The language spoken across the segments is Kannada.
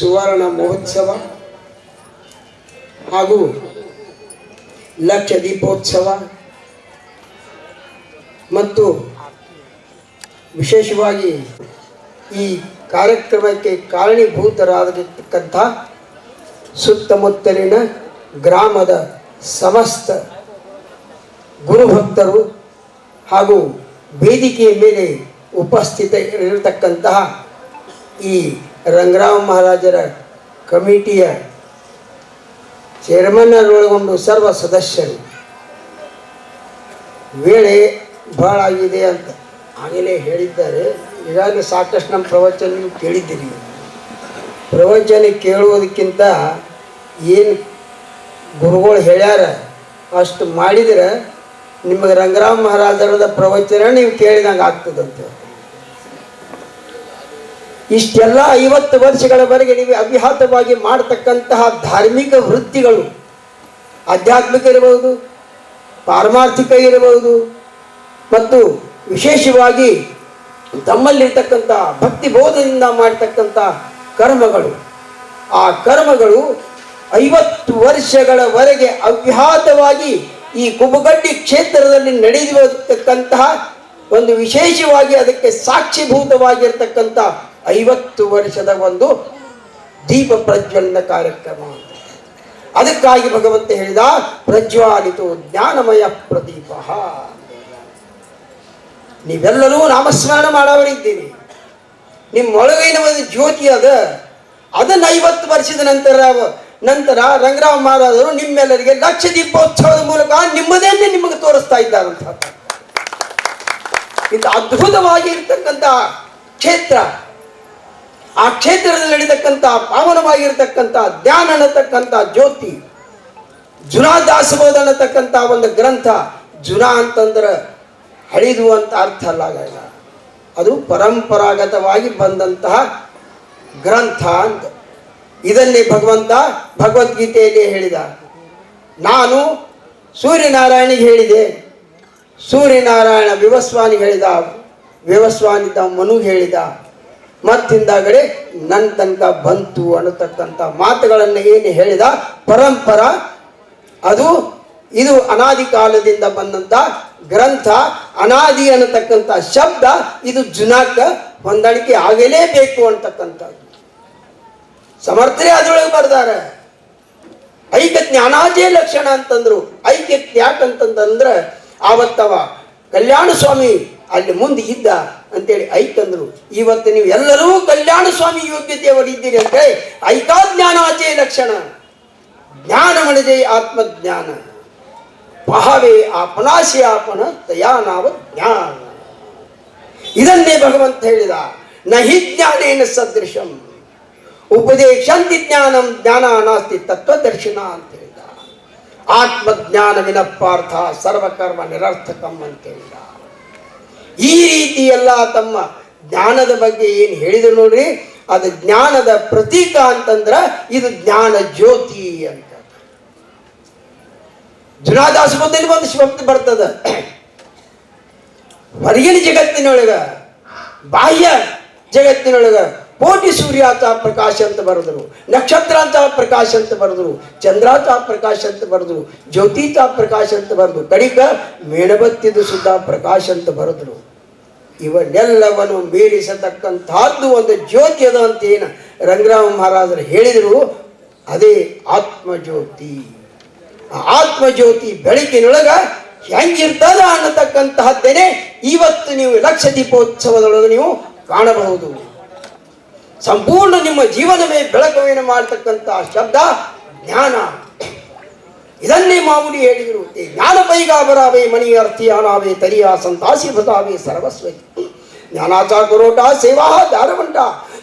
ಸುವರ್ಣ ಮಹೋತ್ಸವ ಹಾಗೂ ಲಕ್ಷ ದೀಪೋತ್ಸವ ಮತ್ತು ವಿಶೇಷವಾಗಿ ಈ ಕಾರ್ಯಕ್ರಮಕ್ಕೆ ಕಾರಣೀಭೂತರಾಗಿರ್ತಕ್ಕಂಥ ಸುತ್ತಮುತ್ತಲಿನ ಗ್ರಾಮದ ಸಮಸ್ತ ಗುರುಭಕ್ತರು ಹಾಗೂ ವೇದಿಕೆಯ ಮೇಲೆ ಉಪಸ್ಥಿತ ಇರತಕ್ಕಂತಹ ಈ ರಂಗರಾಮ ಮಹಾರಾಜರ ಕಮಿಟಿಯ ಚೇರ್ಮನ್ ಒಳಗೊಂಡು ಸರ್ವ ಸದಸ್ಯರು. ವೇಳೆ ಭಾಳ ಆಗಿದೆ ಅಂತ ಆಗಲೇ ಹೇಳಿದ್ದಾರೆ. ಈಗಾಗಲೇ ಸಾಕಷ್ಟು ನಮ್ಮ ಪ್ರವಚನ ನೀವು ಕೇಳಿದ್ದೀರಿ. ಪ್ರವಚನ ಕೇಳುವುದಕ್ಕಿಂತ ಏನು ಗುರುಗಳು ಹೇಳ್ಯಾರ ಅಷ್ಟು ಮಾಡಿದ್ರೆ ನಿಮಗೆ ರಂಗರಾಮ್ ಮಹಾರಾಜರದ ಪ್ರವಚನ ನೀವು ಕೇಳಿದಂಗೆ ಆಗ್ತದಂತೆ. ಇಷ್ಟೆಲ್ಲ ಐವತ್ತು ವರ್ಷಗಳವರೆಗೆ ನೀವು ಅವಿಹಾತವಾಗಿ ಮಾಡತಕ್ಕಂತಹ ಧಾರ್ಮಿಕ ವೃತ್ತಿಗಳು, ಆಧ್ಯಾತ್ಮಿಕ ಇರಬಹುದು, ಪಾರಮಾರ್ಥಿಕ ಇರಬಹುದು, ಮತ್ತು ವಿಶೇಷವಾಗಿ ತಮ್ಮಲ್ಲಿರ್ತಕ್ಕಂಥ ಭಕ್ತಿ ಬೋಧದಿಂದ ಮಾಡತಕ್ಕಂಥ ಕರ್ಮಗಳು. ಆ ಕರ್ಮಗಳು ಐವತ್ತು ವರ್ಷಗಳವರೆಗೆ ಅವ್ಯಾಹತವಾಗಿ ಈ ಕುಬಗಡ್ಡಿ ಕ್ಷೇತ್ರದಲ್ಲಿ ನಡೆದಿರತಕ್ಕಂತಹ ಒಂದು ವಿಶೇಷವಾಗಿ ಅದಕ್ಕೆ ಸಾಕ್ಷಿಭೂತವಾಗಿರ್ತಕ್ಕಂಥ ಐವತ್ತು ವರ್ಷದ ಒಂದು ದೀಪ ಪ್ರಜ್ವಲನ ಕಾರ್ಯಕ್ರಮ. ಅದಕ್ಕಾಗಿ ಭಗವಂತ ಹೇಳಿದ, ಪ್ರಜ್ವಾಲಿತು ಜ್ಞಾನಮಯ ಪ್ರದೀಪ. ನೀವೆಲ್ಲರೂ ನಾಮಸ್ಮರಣ ಮಾಡೋರಿದ್ದೀರಿ ನಿಮ್ಮೊಳಗಿನ ಒಂದು ಜ್ಯೋತಿ ಅದ. ಅದನ್ನ ಐವತ್ತು ವರ್ಷದ ನಂತರ ನಂತರ ರಂಗರಾವ್ ಮಹಾರಾಜರು ನಿಮ್ಮೆಲ್ಲರಿಗೆ ಲಕ್ಷ ದೀಪೋತ್ಸವದ ಮೂಲಕ ನಿಮ್ಮದೇನೆ ನಿಮಗೆ ತೋರಿಸ್ತಾ ಇದ್ದಾರಂತ ಇದು ಅದ್ಭುತವಾಗಿ ಇರ್ತಕ್ಕಂಥ ಕ್ಷೇತ್ರ. ಆ ಕ್ಷೇತ್ರದಲ್ಲಿ ನಡೀತಕ್ಕಂಥ ಪಾವನವಾಗಿರ್ತಕ್ಕಂಥ ಧ್ಯಾನ ಅನ್ನತಕ್ಕಂಥ ಜ್ಯೋತಿ, ಜುನಾ ಅನ್ನತಕ್ಕಂಥ ಒಂದು ಗ್ರಂಥ, ಜುನಾ ಅಂತಂದ್ರೆ ಹಳಿದು ಅಂತ ಅರ್ಥ ಅಲ್ಲಾಗಲ್ಲ ಅದು ಪರಂಪರಾಗತವಾಗಿ ಬಂದಂತಹ ಗ್ರಂಥ ಅಂತ ಇದನ್ನೇ ಭಗವಂತ ಭಗವದ್ಗೀತೆಯಲ್ಲಿ ಹೇಳಿದ. ನಾನು ಸೂರ್ಯನಾರಾಯಣಿಗೆ ಹೇಳಿದೆ. ಸೂರ್ಯನಾರಾಯಣ ವಿವಸ್ವಾನಿಗೆ ಹೇಳಿದ. ವಿವಸ್ವಾನಿದ್ದ ಮನು ಹೇಳಿದ. ಮತ್ತಿಂದಾಗಡೆ ನನ್ನ ತನಕ ಬಂತು ಅನ್ನತಕ್ಕಂಥ ಮಾತುಗಳನ್ನು ಏನು ಹೇಳಿದ ಪರಂಪರ, ಅದು ಇದು ಅನಾದಿ ಕಾಲದಿಂದ ಬಂದಂತ ಗ್ರಂಥ, ಅನಾದಿ ಅನ್ನತಕ್ಕಂಥ ಶಬ್ದ, ಇದು ಜುನಾಕ ಹೊಂದಾಣಿಕೆ ಆಗಲೇಬೇಕು ಅಂತಕ್ಕಂಥದ್ದು. ಸಮರ್ಥರೇ ಅದ್ರೊಳಗೆ ಬರ್ದಾರೆ. ಐಕ್ಯ ಜ್ಞಾನಾಜೇ ಲಕ್ಷಣ ಅಂತಂದ್ರು. ಐಕ್ಯ ಯಾಕಂತಂದ್ರೆ ಆವತ್ತವ. ಕಲ್ಯಾಣ ಸ್ವಾಮಿ ಅಲ್ಲಿ ಮುಂದೆ ಇದ್ದ ಅಂತೇಳಿ ಐತಂದ್ರು. ಇವತ್ತು ನೀವು ಎಲ್ಲರೂ ಕಲ್ಯಾಣ ಸ್ವಾಮಿ ಯೋಗ್ಯತೆಯವರಿದ್ದೀರಿ ಅಂತೇಳಿ ಐಕಾಜ್ಞಾನಾಚೇ ಲಕ್ಷಣ. ಜ್ಞಾನ ಮಣಿದೆ ಆತ್ಮಜ್ಞಾನ. ಪಹವೇ ಆಪನಾಶಿ ಆಪನ ತಯಾ ನಾವ ಜ್ಞಾನ. ಇದನ್ನೇ ಭಗವಂತ ಹೇಳಿದ, ನಹಿ ಜ್ಞಾನೇನ ಸದೃಶಂ. ಉಪದೇಶಂತಿ ಜ್ಞಾನಂ, ಜ್ಞಾನ ನಾಸ್ತಿ ತತ್ವದರ್ಶನ ಅಂತ ಹೇಳಿದ. ಆತ್ಮಜ್ಞಾನ ವಿನಪಾರ್ಥ ಸರ್ವಕರ್ಮ ನಿರರ್ಥಕಂ ಅಂತ ಹೇಳಿದ. ಈ ರೀತಿ ಎಲ್ಲ ತಮ್ಮ ಜ್ಞಾನದ ಬಗ್ಗೆ ಏನು ಹೇಳಿದ್ರು ನೋಡ್ರಿ, ಅದು ಜ್ಞಾನದ ಪ್ರತೀಕ ಅಂತಂದ್ರ ಇದು ಜ್ಞಾನ ಜ್ಯೋತಿ ಅಂತ. ಜುನಾದಾಸಮದಲ್ಲಿ ಒಂದು ಶಬ್ದ ಬರ್ತದ. ಹೊರಗಿನ ಜಗತ್ತಿನೊಳಗ, ಬಾಹ್ಯ ಜಗತ್ತಿನೊಳಗ ಕೋಟಿ ಸೂರ್ಯಾತ ಪ್ರಕಾಶ ಅಂತ ಬರೆದರು, ನಕ್ಷತ್ರ ಅಂತ ಪ್ರಕಾಶ ಅಂತ ಬರೆದ್ರು ಚಂದ್ರಾತ ಪ್ರಕಾಶ ಅಂತ ಬರೆದ್ರು ಜ್ಯೋತಿತ ಪ್ರಕಾಶ ಅಂತ ಬರೆದು ಕಡಿಕ ಮೇಣಬತ್ತಿದು ಸುದ್ದ ಪ್ರಕಾಶ ಅಂತ ಬರೆದರು. ಇವನ್ನೆಲ್ಲವನ್ನು ಮೀರಿಸತಕ್ಕಂತಹದ್ದು ಒಂದು ಜ್ಯೋತಿ ಅದ ಅಂತ ಏನು ರಂಗರಾಮ ಮಹಾರಾಜರು ಹೇಳಿದರು, ಅದೇ ಆತ್ಮಜ್ಯೋತಿ. ಆತ್ಮಜ್ಯೋತಿ ಬೆಳಕಿನೊಳಗ ಹೆಂಗಿರ್ತದ ಅನ್ನತಕ್ಕಂತಹದ್ದೇನೆ ಇವತ್ತು ನೀವು ಲಕ್ಷ ದೀಪೋತ್ಸವದೊಳಗೆ ನೀವು ಕಾಣಬಹುದು. ಸಂಪೂರ್ಣ ನಿಮ್ಮ ಜೀವನವೇ ಬೆಳಕವೇನು ಮಾಡತಕ್ಕಂತಹ ಶಬ್ದ ಜ್ಞಾನ ಇದನ್ನೇ ಮಾಮೂಲಿ ಹೇಳಿದರು "ಏ ಜ್ಞಾನ ಪೈಗಾಬರಾವೆ ಮಣಿ ಅರ್ಥಿಯಾನಾವೆ ತರಿಯ ಸಂತಾಸಿ ಭತಾವೆ ಸರ್ವಸ್ವ ಜ್ಞಾನಾಚ ಕುರೋಟ ಸೇವಾ ದಾರವಂಟ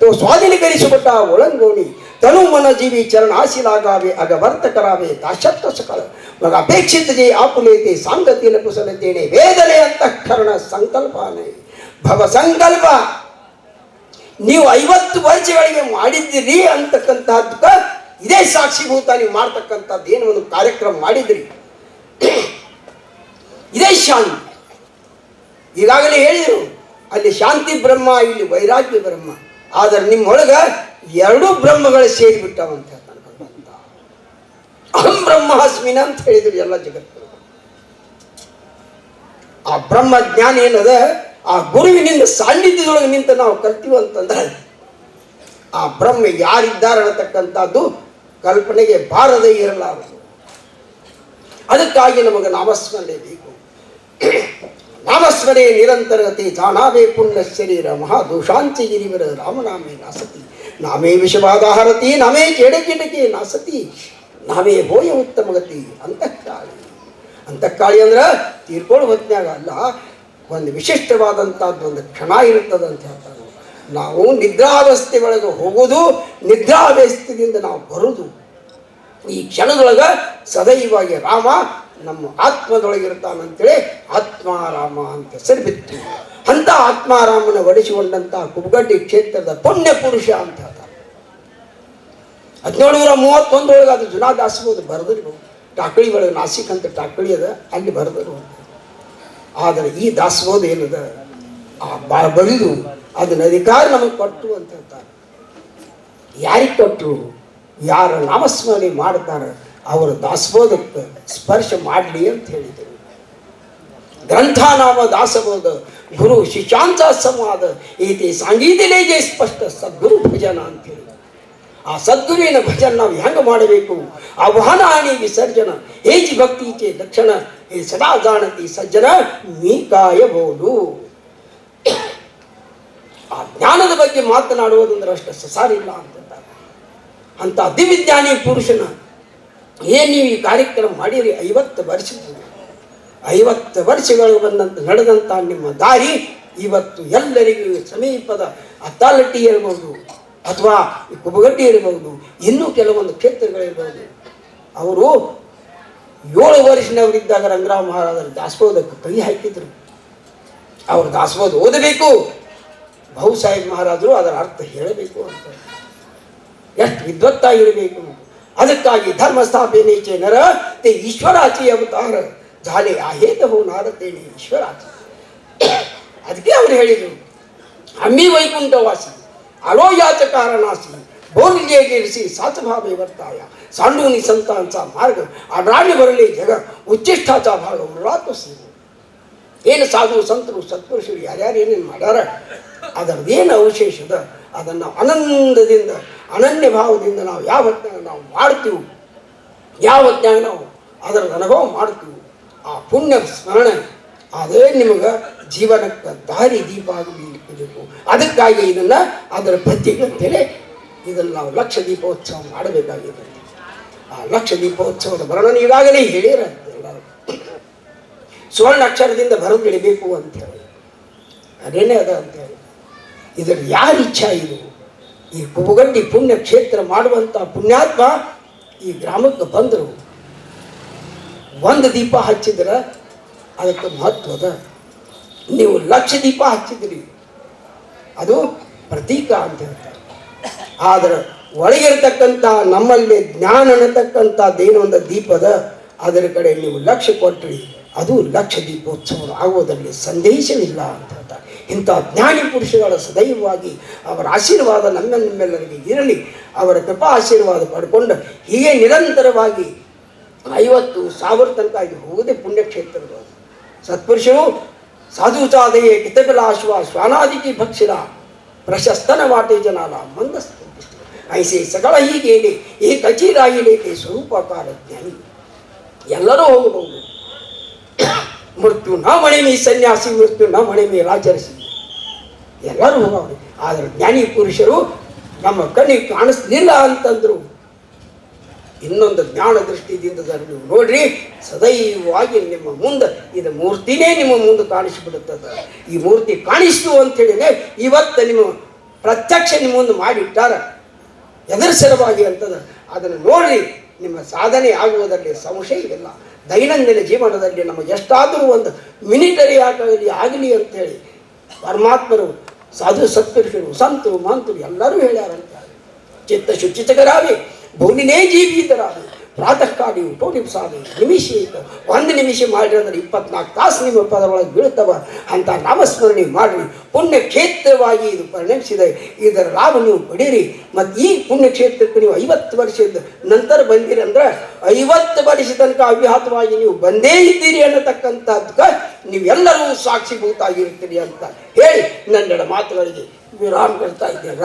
ತೋ ಸ್ವಾಧೀನೀಕರಿಸಿಬಿಟ್ಟ ಒಳಂಗೋಣಿ ತನು ಮನ ಜೀವಿ ಚರಣಾಶಿಲಾಗಾವೆ ಅಗವರ್ತಕರಾವೆ ದಾಶಕ್ತ ಸಕಲ ಮಗ ಅಪೇಕ್ಷಿತ ಜೇ ಆಪುಲೇತೆ ಸಾಂಗತಿನ ಕುಸಲತೇನೆ ವೇದನೆ ಅಂತಃಕರಣ ಸಂಕಲ್ಪನೆ ಭವ ಸಂಕಲ್ಪ ನೀವು ಐವತ್ತು ವರ್ಷಗಳಿಗೆ ಮಾಡಿದ್ದೀರಿ ಅಂತಕ್ಕಂತಹದ್ದು ಇದೇ ಸಾಕ್ಷಿಭೂತ ನೀವು ಮಾಡ್ತಕ್ಕಂಥದ್ದು ಏನು ಒಂದು ಕಾರ್ಯಕ್ರಮ ಮಾಡಿದ್ರಿ. ಇದೇ ಶಾಂತಿ. ಈಗಾಗಲೇ ಹೇಳಿದರು, ಅಲ್ಲಿ ಶಾಂತಿ ಬ್ರಹ್ಮ, ಇಲ್ಲಿ ವೈರಾಗ್ಯ ಬ್ರಹ್ಮ. ಆದರೆ ನಿಮ್ಮೊಳಗ ಎರಡೂ ಬ್ರಹ್ಮಗಳು ಸೇರಿಬಿಟ್ಟವಂತ ಅಹಂ ಬ್ರಹ್ಮಾಸ್ಮಿನ ಅಂತ ಹೇಳಿದ್ರು ಎಲ್ಲ ಜಗತ್ತು ಆ ಬ್ರಹ್ಮ ಜ್ಞಾನ ಏನದ? ಆ ಗುರುವಿನಿಂದ ಸಾನ್ನಿಧ್ಯದೊಳಗೆ ನಿಂತ ನಾವು ಕಲ್ತೀವಿ ಅಂತಂದ್ರೆ ಆ ಬ್ರಹ್ಮ ಯಾರಿದ್ದಾರೆ ಅನ್ನತಕ್ಕಂಥದ್ದು ಕಲ್ಪನೆಗೆ ಬಾರದೇ ಇರಲಾರದು. ಅದಕ್ಕಾಗಿ ನಮಗೆ ನಾಮಸ್ಮರಣೆ ಬೇಕು. ನಾಮಸ್ಮರಣೆ ನಿರಂತರಗತಿ ಜಾಣಾವೇ ಪುಣ್ಯ ಶರೀರ ಮಹಾದೋಷಾಂಚಿ ಗಿರಿವರ ರಾಮನಾಮೇ ನಾಸತಿ. ನಾಮೇ ವಿಷವಾದಾಹರತಿ, ನಾಮೇ ಕೆಡಕಿಟಕೆ ನಾಸತಿ ನಾವೇ ಹೋಯ ಉತ್ತಮಗತಿ ಅಂತಃಕಾಳಿ. ಅಂತಃಕಾಳಿ ಅಂದ್ರೆ ತೀರ್ಕೊಳ್ಳೋ ಹೊತ್ನ್ಯಾಗ ಅಲ್ಲ ಒಂದು ವಿಶಿಷ್ಟವಾದಂಥದ್ದು, ಒಂದು ಕ್ಷಣ ಇರುತ್ತದೆ ಅಂತ ಹೇಳ್ತಾರೆ. ನಾವು ನಿದ್ರಾವಸ್ಥೆ ಒಳಗೆ ಹೋಗೋದು, ನಿದ್ರಾವಸ್ಥೆಯಿಂದ ನಾವು ಬರುದು. ಈ ಕ್ಷಣದೊಳಗೆ ಸದೈವಾಗಿ ರಾಮ ನಮ್ಮ ಆತ್ಮದೊಳಗಿರ್ತಾನಂತೇಳಿ ಆತ್ಮಾರಾಮ ಅಂತ ಹೆಸರು ಬಿತ್ತು ಅಂತ ಆತ್ಮಾರಾಮನ ಒಡಿಸಿಕೊಂಡಂತಹ ಕುಬ್ಗಡ್ಡಿ ಕ್ಷೇತ್ರದ ಪುಣ್ಯ ಪುರುಷ ಅಂತ ಹೇಳ್ತಾರೆ. ಹದಿನೇಳುನೂರ ಮೂವತ್ತೊಂದರೊಳಗೆ ಅದು ಜುನಾ ಬರೆದಿರ್ಬೋದು ಟಾಕಳಿ ಒಳಗೆ ನಾಸಿಕ್ ಅಂತ ಟಾಕಳಿ ಅದ, ಅಲ್ಲಿ ಬರೆದರು. ಆದರೆ ಈ ದಾಸಬೋಧ ಏನದ ಆ ಬಾ ಬರಿದು ಅದನ್ನ ಅಧಿಕಾರ ನಮಗೆ ಕೊಟ್ಟು ಅಂತ ಹೇಳ್ತಾರೆ. ಯಾರಿಗೆ ಕೊಟ್ಟರು ಯಾರ ನಾಮಸ್ಮರಣೆ ಮಾಡ್ತಾರೆ? ಅವರ ದಾಸಬೋಧಕ್ಕೆ ಸ್ಪರ್ಶ ಮಾಡಲಿ ಅಂತ ಹೇಳಿದರು. ಗ್ರಂಥನಾಮ ದಾಸಬೋಧ, ಗುರು ಶಿಶಾಂತ ಸಂವಾದ ಈತಿ ಸಂಗೀತಲೇಗೆ ಸ್ಪಷ್ಟ ಸದ್ಗುರು ಭಜನ ಅಂತ ಆ ಸದ್ಗುರುವಿನ ಭಜನ ನಾವು ಹೆಂಗೆ ಮಾಡಬೇಕು? ಆಹ್ವಾನಾನಿ ವಿಸರ್ಜನ ಹೇಜಿ ಭಕ್ತಿ ಚೇ ದಕ್ಷಿಣ ಹೇ ಸದಾ ಜಾಣತಿ ಸಜ್ಜನ ಮೀಕಾಯಬಹುದು ಆ ಜ್ಞಾನದ ಬಗ್ಗೆ ಮಾತನಾಡುವುದಂದ್ರೆ ಅಷ್ಟು ಸಸಾರಿಲ್ಲ ಅಂತಾರೆ ಅಂತ ದಿವ್ಯಜ್ಞಾನಿ ಪುರುಷನ ಏನು ನೀವು ಈ ಕಾರ್ಯಕ್ರಮ ಮಾಡಿರಿ ಐವತ್ತು ವರ್ಷ ಐವತ್ತು ವರ್ಷಗಳು ಬಂದಂತ ನಡೆದಂಥ ನಿಮ್ಮ ದಾರಿ ಇವತ್ತು ಎಲ್ಲರಿಗೂ ಸಮೀಪದ ಅತ್ತಾಲಟ್ಟಿ ಇರ್ಬೋದು ಅಥವಾ ಕುಬಗಡ್ಡಿ ಇರಬಹುದು ಇನ್ನೂ ಕೆಲವೊಂದು ಕ್ಷೇತ್ರಗಳಿರಬಹುದು. ಅವರು ಏಳು ವರ್ಷನವರಿದ್ದಾಗ ರಂಗರಾಮ ಮಹಾರಾಜರ ದಾಸಬೋಧಕ್ಕೆ ಕೈ ಹಾಕಿದ್ರು. ಅವರು ದಾಸಬೋಧ ಓದಬೇಕು. ಬಹು ಸಾಹೇಬ್ ಮಹಾರಾಜರು ಅದರ ಅರ್ಥ ಹೇಳಬೇಕು ಅಂತ. ಎಷ್ಟು ವಿದ್ವತ್ತಾಗಿರಬೇಕು. ಅದಕ್ಕಾಗಿ ಧರ್ಮ ಸ್ಥಾಪನೆ ಚೇನರ ತೇ ಈಶ್ವರಾಚಿ ಅವತಾರ. ಜಾಲೆ ಆಹೇತ ಹೋನಾರ ತೇನೆ ಈಶ್ವರಾಚಿ. ಅದಕ್ಕೆ ಅವರು ಹೇಳಿದರು, ಅಮ್ಮಿ ವೈಕುಂಠವಾಸಿ आलो याच कारणासी बोलले गेरसी साचभावे वर्ताया सांडूनी संतांचा मार्ग आढळले भरले जग उच्चिष्ठाचा भाग उरला तो ಸಿಗು ಏನು ಸಾಧು ಸಂತರು ಸತ್ಪುರುಷರು ಯಾರ್ಯಾರು ಏನೇನು ಮಾಡ್ಯಾರ ಅದರದ್ದೇನು ಅವಶೇಷದ ಅದನ್ನು ಆನಂದದಿಂದ ಅನನ್ಯ ಭಾವದಿಂದ ನಾವು ಯಾವ ಹೊತ್ನಾಗ ನಾವು ಮಾಡ್ತೀವಿ ಯಾವ ಹೊತ್ನಾಗ ನಾವು ಅದರ ಅನುಭವ ಮಾಡ್ತೀವಿ ಆ ಪುಣ್ಯ ಸ್ಮರಣೆ ಅದೇ ನಿಮಗೆ ಜೀವನಕ್ಕೆ ದಾರಿ ದೀಪ ಆಗಬೇಕು ಅದಕ್ಕಾಗಿ ಇದನ್ನ ಅದರ ಅಂತೇಳಿ ಇದನ್ನು ನಾವು ಲಕ್ಷ ದೀಪೋತ್ಸವ ಮಾಡಬೇಕಾಗಿದೆ. ಆ ಲಕ್ಷ ದೀಪೋತ್ಸವದ ವರ್ಣನೆ ಈಗಾಗಲೇ ಹೇಳಿರ ಸುವರ್ಣ ಅಕ್ಷರದಿಂದ ಬರೆದಿಡಬೇಕು ಅಂತೇಳಿ. ಅದೇನೇ ಅದ ಅಂತೇಳಿ. ಇದರ ಯಾರ ಇಚ್ಛಾ ಇದು? ಈ ಕುಬಗಂಡಿ ಪುಣ್ಯ ಕ್ಷೇತ್ರ ಮಾಡುವಂಥ ಪುಣ್ಯಾತ್ಮ ಈ ಗ್ರಾಮಕ್ಕೆ ಬಂದರು. ಒಂದು ದೀಪ ಹಚ್ಚಿದ್ರೆ ಅದಕ್ಕೆ ಮಹತ್ವದ. ನೀವು ಲಕ್ಷ ದೀಪ ಹಚ್ಚಿದ್ರಿ. ಅದು ಪ್ರತೀಕ ಅಂತ ಹೇಳ್ತಾರೆ. ಆದರೆ ಒಳಗಿರ್ತಕ್ಕಂಥ ನಮ್ಮಲ್ಲಿ ಜ್ಞಾನ ಅನ್ನತಕ್ಕಂಥದ್ದೇನೋ ಒಂದು ದೀಪದ ಅದರ ಕಡೆ ನೀವು ಲಕ್ಷ್ಯ ಕೊಟ್ಟರಿ ಅದು ಲಕ್ಷ ದೀಪೋತ್ಸವ ಆಗುವುದರಲ್ಲಿ ಸಂದೇಶವಿಲ್ಲ ಅಂತ ಹೇಳ್ತಾರೆ. ಇಂಥ ಜ್ಞಾನಿ ಪುರುಷಗಳ ಸದೈವವಾಗಿ ಅವರ ಆಶೀರ್ವಾದ ನಮ್ಮ ನಿಮ್ಮೆಲ್ಲರಿಗೆ ಇರಲಿ, ಅವರ ಕೃಪಾ ಆಶೀರ್ವಾದ ಪಡ್ಕೊಂಡು ಹೀಗೆ ನಿರಂತರವಾಗಿ ಐವತ್ತು ಸಾವಿರ ತನಕ ಇದು ಹೋಗದೆ ಪುಣ್ಯಕ್ಷೇತ್ರಗಳು. ಸತ್ಪುರುಷರು ಸಾಧು ಸಾಧೆಯೇ ಕಿತಕಲಾಶ್ವ ಶ್ವಾನಾದಿಕಿ ಭಕ್ಷಿರ ಪ್ರಶಸ್ತನ ವಾಟೆ ಜನಾಲ ಮಂದಸ್ತು ಐಸೆ ಸಕಲ ಹೀಗೇನೆ, ಈ ಕಚೀರಾಯಿಲೇಕೆ ಸ್ವರೂಪಕಾರ ಜ್ಞಾನಿ ಎಲ್ಲರೂ ಹೋಗಬಹುದು. ಮೃತ್ಯು ನ ಮಣಿಮಿ ಸನ್ಯಾಸಿ, ಮೃತ್ಯು ನ ಮಣಿಮಿ ರಾಚರಿಸಿ ಎಲ್ಲರೂ ಹೋಗವ್ರಿ ಆದರೆ ಜ್ಞಾನಿ ಪುರುಷರು ನಮ್ಮ ಕಣ್ಣಿಗೆ ಕಾಣಿಸ್ಲಿಲ್ಲ ಅಂತಂದ್ರು. ಇನ್ನೊಂದು ಜ್ಞಾನ ದೃಷ್ಟಿಯಿಂದ ನೀವು ನೋಡ್ರಿ ಸದೈವಾಗಿ ನಿಮ್ಮ ಮುಂದೆ, ಇದು ಮೂರ್ತಿನೇ ನಿಮ್ಮ ಮುಂದೆ ಕಾಣಿಸಿಬಿಡುತ್ತದೆ. ಈ ಮೂರ್ತಿ ಕಾಣಿಸ್ತು ಅಂತೇಳಿನೇ ಇವತ್ತು ನಿಮ್ಮ ಪ್ರತ್ಯಕ್ಷ ನಿಮ್ಮ ಮುಂದೆ ಮಾಡಿಟ್ಟಾರ ಎದುರಿಸಲವಾಗಿ ಅಂತದ. ಅದನ್ನು ನೋಡ್ರಿ, ನಿಮ್ಮ ಸಾಧನೆ ಆಗುವುದರಲ್ಲಿ ಸಂಶಯವಿಲ್ಲ ದೈನಂದಿನ ಜೀವನದಲ್ಲಿ ನಮಗೆ ಎಷ್ಟಾದರೂ ಒಂದು ಮಿನಿಟರಿ ಆಗಲಿ ಆಗಲಿ ಅಂತೇಳಿ ಪರಮಾತ್ಮರು, ಸಾಧು ಸತ್ಪುರುಷರು ಸಂತರು ಮಂತರು ಎಲ್ಲರೂ ಹೇಳ್ಯಾರಂತ. ಚಿತ್ತ ಶುಚಿತಕರಾಗಿ ಭೂಮಿನೇ ಜೀವಿತರಾದ ಪ್ರಾತಃ ಕಾಡಿ ಉಂಟು ನಿಮಿಷ ಸಾಧು ನಿಮಿಷ ಇತ್ತು. ಒಂದು ನಿಮಿಷ ಮಾಡಿರಿ ಅಂದ್ರೆ ಇಪ್ಪತ್ನಾಲ್ಕು ತಾಸು ನಿಮ್ಮ ಪದೊಳಗೆ ಬೀಳ್ತವ ಅಂತ ನಾಮಸ್ಮರಣೆ ಮಾಡಿರಿ. ಪುಣ್ಯ ಕ್ಷೇತ್ರವಾಗಿ ಇದು ಪರಿಣಮಿಸಿದೆ. ಇದರ ಲಾಭ ನೀವು ಪಡೀರಿ. ಮತ್ತು ಈ ಪುಣ್ಯಕ್ಷೇತ್ರಕ್ಕೆ ನೀವು ಐವತ್ತು ವರ್ಷದ ನಂತರ ಬಂದಿರಿ ಅಂದ್ರೆ ಐವತ್ತು ವರ್ಷ ತನಕ ಅವ್ಯಾಹತವಾಗಿ ನೀವು ಬಂದೇ ಇದ್ದೀರಿ ಅನ್ನತಕ್ಕಂಥದ್ದಕ್ಕೆ ನೀವೆಲ್ಲರೂ ಸಾಕ್ಷಿಭೂತಾಗಿರ್ತೀರಿ ಅಂತ ಹೇಳಿ ನನ್ನೆಡ ಮಾತುಗಳಿಗೆ ವಿರಾಮ ಕೊಡ್ತಾ ಇದ್ದೇನೆ.